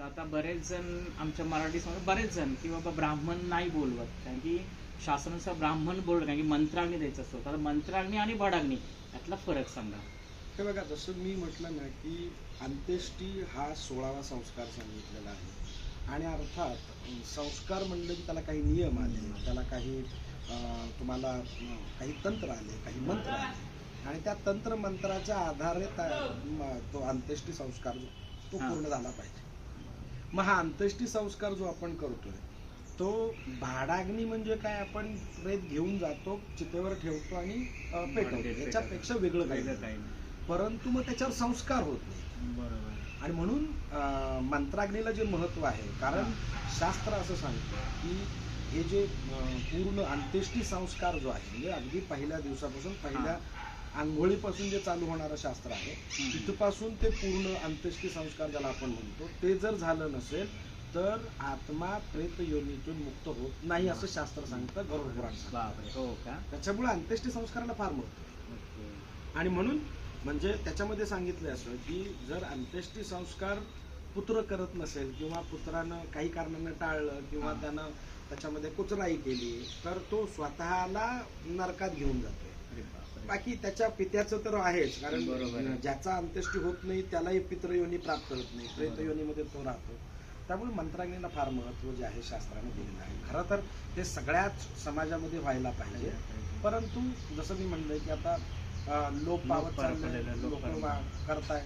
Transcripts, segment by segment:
तर आता बरेच जण आमच्या मराठी समाजात बरेच जण की बाबा ब्राह्मण नाही बोलवत. कारण की शासनाचं ब्राह्मण बोलत कारण की मंत्राग्नी द्यायचं असतो. तर मंत्राग्नी आणि भडाग्नी यातला फरक सांगा. हे बघा जसं मी म्हटलं ना की अंत्येष्टी हा सोळावा संस्कार सांगितलेला आहे. आणि अर्थात संस्कार म्हणलं की त्याला काही नियम आले त्याला काही तुम्हाला काही तंत्र आले काही मंत्र आले. आणि त्या तंत्र मंत्राच्या आधारे तो अंत्येष्टी संस्कार तो. पूर्ण झाला पाहिजे. मग हा अंत्येष्टी संस्कार जो आपण करतोय तो भाडाग्नी म्हणजे काय? आपण प्रेत घेऊन जातो चितेवर ठेवतो आणि पेटवतो. पेटवतो. याच्यापेक्षा वेगळं काही परंतु मग त्याच्यावर संस्कार होत नाही. बरोबर. आणि म्हणून मंत्राग्नीला जे महत्त्व आहे कारण शास्त्र असं सांगतं की हे जे पूर्ण अंत्येष्टी संस्कार जो आहे म्हणजे अगदी पहिल्या दिवसापासून पहिल्या आंघोळीपासून जे चालू होणारं शास्त्र आहे. तिथपासून ते पूर्ण अंत्येष्टी संस्कार ज्याला आपण म्हणतो ते जर झालं नसेल तर आत्मा प्रेत योनीतून मुक्त होत नाही असं शास्त्र सांगतं गरुडपुराण सांगतं. बापरे हो का? त्याच्यामुळे अंत्येष्टी संस्काराला फार महत्त्व आणि म्हणून म्हणजे त्याच्यामध्ये सांगितलं असं की जर अंत्येष्टी संस्कार पुत्र करत नसेल किंवा पुत्रानं काही कारणानं टाळलं किंवा. त्यानं त्याच्यामध्ये कुचराई केली तर तो स्वतःला नरकात घेऊन जातोय. बाकी त्याच्या पित्याचं तर आहेच कारण बरोबर. ज्याचा अंत्येष्टी होत नाही त्यालाही पितृयोनी प्राप्त होत नाही. बरोबर. प्रेतयोनीमध्ये तो राहतो. त्यामुळे मंत्राग्नीला फार महत्त्व जे आहे शास्त्राने दिलेलं आहे. खरं तर ते सगळ्याच समाजामध्ये व्हायला पाहिजे. परंतु जसं मी म्हणलंय की आता लोप पावत लोक. करताय.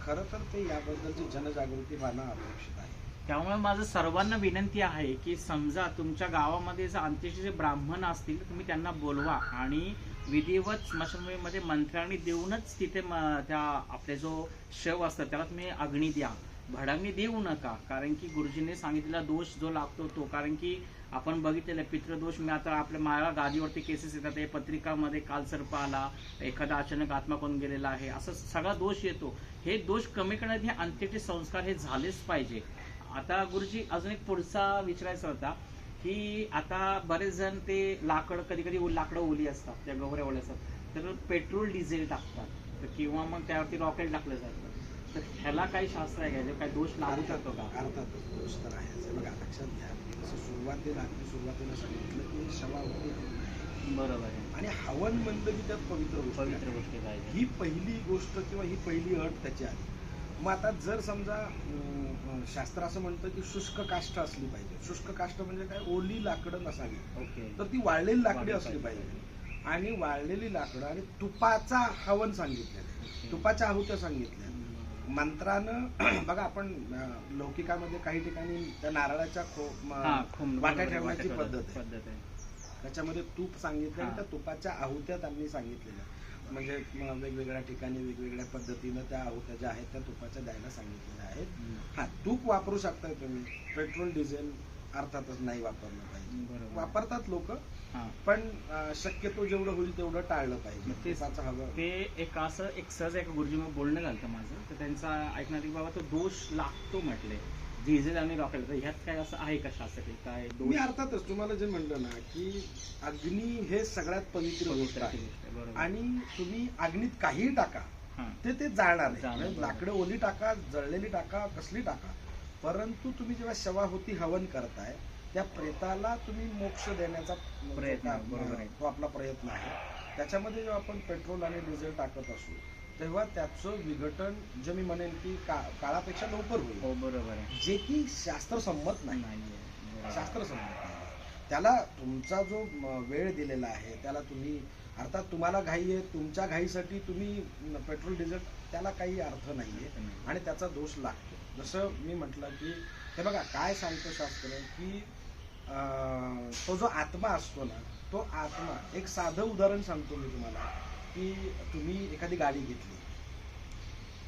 खरं तर ते याबद्दलची जनजागृती व्हायला अपेक्षित आहे. त्यामुळे माझं सर्वांना विनंती आहे की समजा तुमच्या गावामध्ये जर अंत्येष्टीचे ब्राह्मण असतील तर तुम्ही त्यांना बोलवा. आणि विधिवत स्मशानभूमीमध्ये मंत्र्यांनी देऊनच तिथे म- त्या आपले जो शव असतात त्याला तुम्ही अग्नी द्या. भडांनी देऊ नका कारण की गुरुजींनी सांगितलेला दोष जो लागतो तो. कारण की आपण बघितलेलं पितृदोष मी आता आपल्या माया गादीवरती केसेस येतात. हे पत्रिकामध्ये कालसर्प आला एखादा अचानक आत्मा कोण गेलेला आहे असं सगळा दोष येतो. हे दोष कमी करण्यात हे अंत्येष्टी संस्कार हे झालेच पाहिजे. आता गुरुजी अजून एक पुढचा विचारायचा होता. की आता बरेच जण ते लाकड कधी कधी लाकडं ओली असतात त्या गवऱ्या ओल्या असतात. तर पेट्रोल डिझेल टाकतात. तर किंवा मग त्यावरती रॉकेट टाकलं जातं. तर ह्याला काही शास्त्र आहे का? काही दोष लागू शकतो का? अर्थातच दोष तर आहेच. हे बघा लक्षात घ्या. जसं सुरुवातीला अगदी सुरुवातीला सांगितलं की आहे बरोबर आहे. आणि हवन म्हणलं की त्यात पवित्र आहे. पवित्र गोष्टी ही पहिली गोष्ट किंवा ही पहिली अट त्याची आली मग आता जर समजा शास्त्र असं म्हणतं की शुष्क काष्ट असली पाहिजे. शुष्क काष्ट म्हणजे काय? ओली लाकडं नसावी. ओके. तर ती वाळलेली लाकडी असली पाहिजे. आणि वाळलेली लाकडं आणि तुपाचा हवन. ओके. तुपाच्या आहुत्या सांगितल्या मंत्रानं बघा आपण लौकिकामध्ये काही ठिकाणी त्या नारळाच्या हा, वाट्या ठेवण्याची पद्धत आहे. त्याच्यामध्ये तूप सांगितलं आणि. त्या तुपाच्या आहुत्या त्यांनी सांगितलेल्या म्हणजे वेगवेगळ्या ठिकाणी वेगवेगळ्या पद्धतीनं त्या आहुत्या ज्या आहेत त्या तुपाच्या द्यायला सांगितलेल्या आहेत. हा तूप वापरू शकताय तुम्ही. पेट्रोल डिझेल अर्थातच नाही वापरलं पाहिजे. वापरतात लोक पण शक्यतो जेवढं होईल तेवढं टाळलं पाहिजे. ते एक असं एक सहज एक गुरुजी मग बोलणं झालं माझं. तर त्यांचा ऐकण्यात की बाबा तो दोष लागतो म्हटले. डिझेल आणि रॉकेट तर ह्यात काय असं आहे का की काय मी अर्थातच तुम्हाला जे म्हणलं ना की अग्नी हे सगळ्यात पवित्र गोष्ट आहे. आणि तुम्ही अग्नीत काहीही टाका. ते ते जाळणार म्हणजे. लाकडं ओली टाका जळलेली टाका कसली टाका. परंतु तुम्ही जेव्हा शवाहुती हवन करताय त्या प्रेताला तुम्ही मोक्ष देण्याचा प्रयत्न, बरोबर आहे. तो आपला प्रयत्न आहे. त्याच्यामध्ये जेव्हा आपण पेट्रोल आणि डिझेल टाकत असू तेव्हा त्याचं विघटन जे मी म्हणेन की का- काळापेक्षा लवकर होईल. हो बरोबर आहे. जे की शास्त्रसंमत नाही. शास्त्रसंमत नाही. त्याला तुमचा जो वेळ दिलेला आहे त्याला तुम्ही अर्थात तुम्हाला घाई आहे तुमच्या घाईसाठी तुम्ही पेट्रोल डिझेल त्याला काही अर्थ नाहीये आणि त्याचा दोष लागतो. जसं मी म्हटलं की हे बघा काय सांगतो शास्त्र की तो जो आत्मा असतो ना तो आत्मा एक साधं उदाहरण सांगतो मी तुम्हाला की तुम्ही एखादी गाडी घेतली.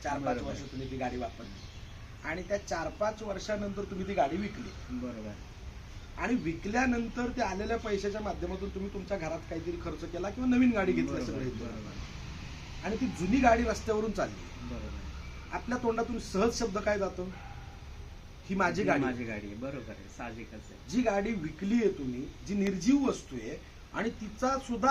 चार पाच. वर्ष तुम्ही ती गाडी वापरली. आणि त्या चार पाच वर्षानंतर तुम्ही ती गाडी विकली. बरोबर. आणि विकल्यानंतर त्या आलेल्या पैशाच्या माध्यमातून तुम्ही तुमच्या घरात काहीतरी खर्च केला किंवा नवीन गाडी घेतली असं. बरोबर. आणि ती जुनी गाडी रस्त्यावरून चालली. आपल्या तोंडातून सहज शब्द काय जातो? ही माझी गाडी. माझी गाडी आहे बरोबर आहे साहजिकच आहे. जी गाडी विकली आहे तुम्ही जी निर्जीव वस्तू आहे आणि तिचा सुद्धा